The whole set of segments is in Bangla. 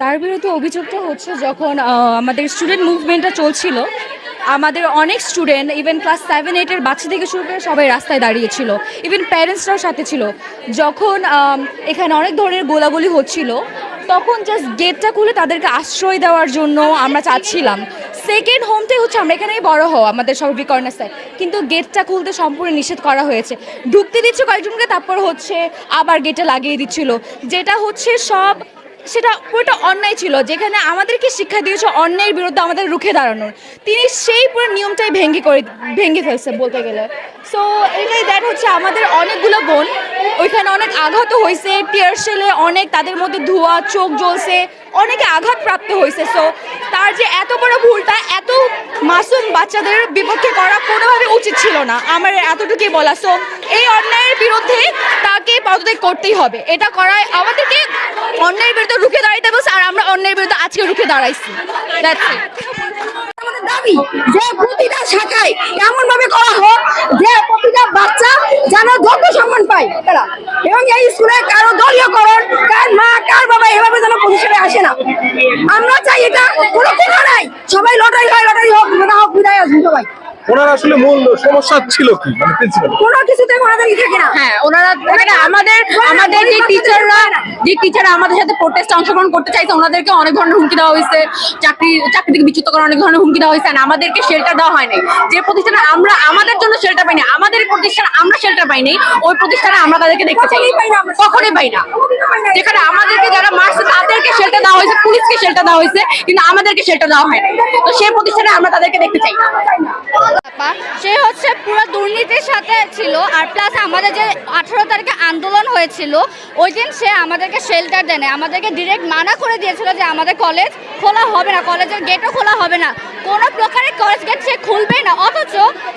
তার বিরুদ্ধে অভিযোগটা হচ্ছে যখন আমাদের স্টুডেন্ট মুভমেন্টটা চলছিল, আমাদের অনেক স্টুডেন্ট ইভেন ক্লাস সেভেন এইটের বাচ্চা থেকে শুরু করে সবাই রাস্তায় দাঁড়িয়েছিল ইভেন প্যারেন্টসরাও সাথে ছিল। যখন এখানে অনেক ধরনের গোলাগুলি হচ্ছিল, তখন জাস্ট গেটটা খুলে তাদেরকে আশ্রয় দেওয়ার জন্য আমরা চাচ্ছিলাম। সেকেন্ড হোমটাই হচ্ছে আমরা এখানেই বড় হওয়া, আমাদের সর্বিক কর্নার্সায় কিন্তু গেটটা খুলতে সম্পূর্ণ নিষেধ করা হয়েছে। ঢুকতে দিচ্ছে কয়েকজনকে, তারপর হচ্ছে আবার গেটে লাগিয়ে দিচ্ছিল। যেটা হচ্ছে সব সেটা পুরোটা অন্যায় ছিল, যেখানে আমাদেরকে শিক্ষা দিয়েছে অন্যায়ের বিরুদ্ধে আমাদের রুখে দাঁড়ানোর। তিনি সেই পুরো নিয়মটাই ভেঙে করে, ভেঙে ফেলছে বলতে গেলে। সো এটাই দ্যাট হচ্ছে আমাদের অনেকগুলো বোন, ওইখানে অনেক আঘাত হয়েছে টিয়ার সেলে অনেক, তাদের মধ্যে ধোয়া, চোখ জ্বলছে, অনেকে আঘাত প্রাপ্ত হয়েছে। সো তার যে এত বড় ভুলটা, এত মাসুম বাচ্চাদের বিপক্ষে করা কোনোভাবে উচিত ছিল না, আমার এতটুকুই বলা। সো এই অন্যায়ের বিরুদ্ধে তাকে পদত্যাগ করতেই হবে। এটা করায় আমাদেরকে অন্যায়ের বিরুদ্ধে রুখে দাঁড়াইতে বলছে আর আমরা অন্যায়ের বিরুদ্ধে আজকে রুখে দাঁড়াইছি। আমাদের দাবি যে প্রতিটা শাখায় এমন ভাবে করা হোক যে প্রতিটা বাচ্চা যেন যোগ্য সম্মান পায়। তারা এবং এই স্কুলে কারও দলীয়করণ কার মা কার বাবা এভাবে যেন প্রতিষ্ঠানে আসে না। আমরা চাই এটা কোনো কোনো নাই। সবাই লটারি হয় লটারি হোক মেধা হোক বিদায় আসুন সবাই। ওনার আসলে মূল সমস্যা ছিল কি? মানে প্রিন্সিপাল কোনো কিছুতে ওনাদের থাকে না। হ্যাঁ ওনারা আমাদের আমাদের যে টিচাররা যে টিচাররা আমাদের সাথে প্রোটেস্টে অংশগ্রহণ করতে চাইছে, ওনাদেরকে অনেক ধরনের হুমকি দেওয়া হয়েছে। চাকরি চাকরি থেকে বিচ্যুত করার অনেক ধরনের হুমকি দেওয়া হয়েছে আমাদেরকে শেল্টার দেওয়া হয়নি। যে প্রতিষ্ঠানে আমরা, আমাদের জন্য শেল্টার পাইনি, আমাদের প্রতিষ্ঠান আমরা শেল্টার পাইনি, ওই প্রতিষ্ঠানে আমরা তাদেরকে দেখতে চাই। কখনোই পাই না। যেখানে আমাদেরকে যারা মারছে, তাদেরকে শেল্টার দেওয়া হয়েছে, পুলিশকে শেল্টার দেওয়া হয়েছে, কিন্তু আমাদেরকে শেল্টার দেওয়া হয়নি। তো সেই প্রতিষ্ঠানে আমরা তাদেরকে দেখতে চাই। না সে হচ্ছে দুর্নীতির সাথে ছিল আর প্লাস আমাদের যে আঠারো তারিখে আন্দোলন হয়েছিল ওই দিন সে আমাদেরকে শেল্টার দেয় আমাদেরকে ডিরেক্ট মানা করে দিয়েছিল যে আমাদের কলেজ খোলা হবে না কলেজের গেটও খোলা হবে না। কোনো প্রকারের কলেজ গেট সে খুলবেই না অথচ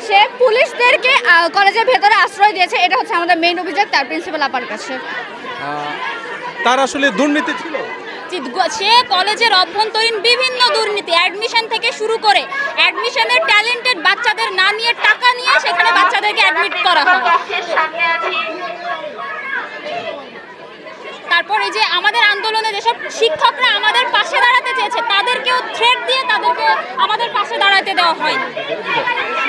সে পুলিশদেরকে কলেজের ভেতরে আশ্রয় দিয়েছে। এটা হচ্ছে আমাদের মেইন অভিযোগ তার প্রিন্সিপাল আপার কাছে। তার আসলে দুর্নীতি ছিল? সে কলেজের অভ্যন্তরীণ বিভিন্ন দুর্নীতি অ্যাডমিশন থেকে শুরু করে অ্যাডমিশনের ট্যালেন্টেড বাচ্চাদের না নিয়ে টাকা বাচ্চাদেরকে অ্যাডমিট করা তারপর এই যে আমাদের আন্দোলনে যেসব শিক্ষকরা আমাদের পাশে দাঁড়াতে চেয়েছে তাদেরকেও থ্রেট দিয়ে তাদেরকে আমাদের পাশে দাঁড়াতে দেওয়া হয়নি।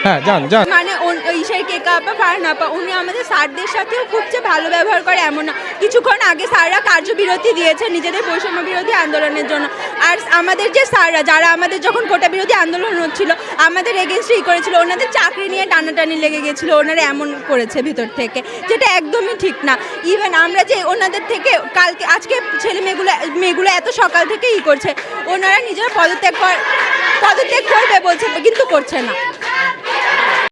হ্যাঁ যান যান। মানে ওই কেকা আপা ফারহান আপা উনি আমাদের স্যারদের সাথেও খুব যে ভালো ব্যবহার করে এমন না। কিছুক্ষণ আগে স্যাররা কার্যবিরতি দিয়েছে নিজেদের বৈষম্য বিরোধী আন্দোলনের জন্য। আর আমাদের যে স্যাররা যারা আমাদের যখন কোটা বিরোধী আন্দোলন হচ্ছিল আমাদের এগেনস্ট ই করেছিল ওনাদের চাকরি নিয়ে টানাটানি লেগে গেছিল ওনারা এমন করেছে ভিতর থেকে যেটা একদমই ঠিক না। ইভেন আমরা যে ওনাদের থেকে কালকে আজকে ছেলে মেয়েগুলো মেয়েগুলো এত সকাল থেকে ই করছে ওনারা নিজেরা পদত্যাগ পদত্যাগ করবে বলছে কিন্তু করছে না।